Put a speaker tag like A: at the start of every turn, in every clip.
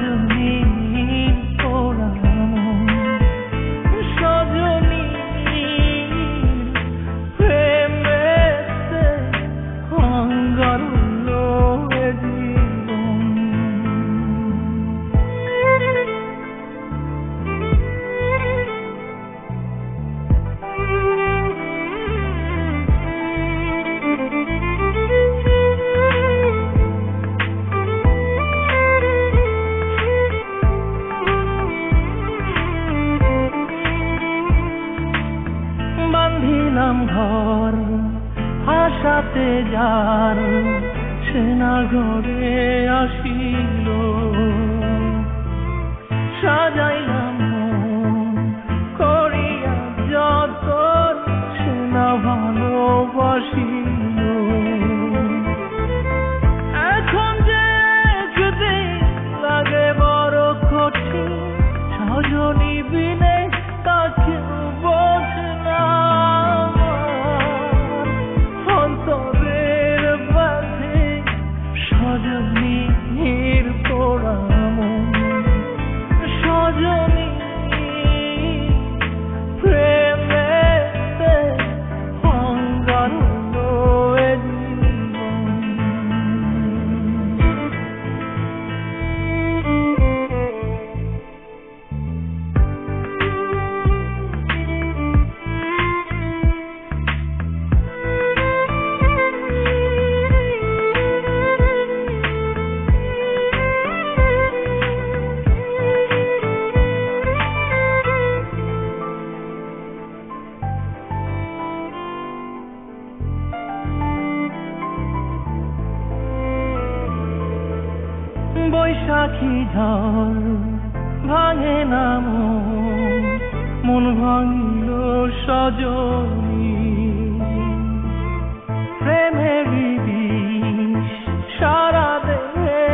A: to me. কাছে যার সেনা ঘরে আসিল। সাজাইলাম করিয়া যত সেনা ভালোবাসিল। এখন যে যদি লাগে বড় কঠিন, সজনী বিনে তাকে বৈশাখী ঝড় ভাঙে না মন, ভাঙিল সজনী। প্রেমের সারা দেহে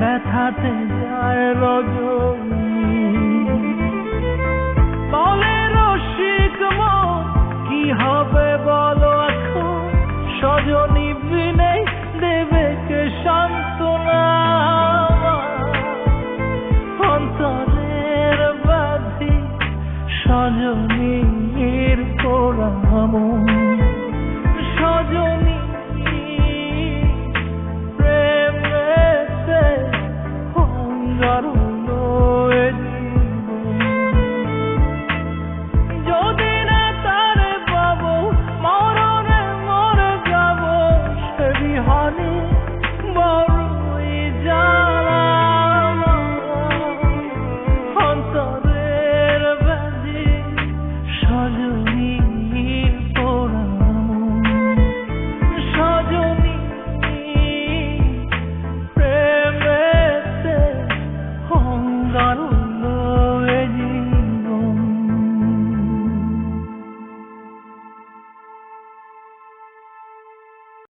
A: ব্যথাতে যায় রজনী। বলে রসিক কি হবে বলো এখন সজনী? বাধি সজনীর পোড়ামন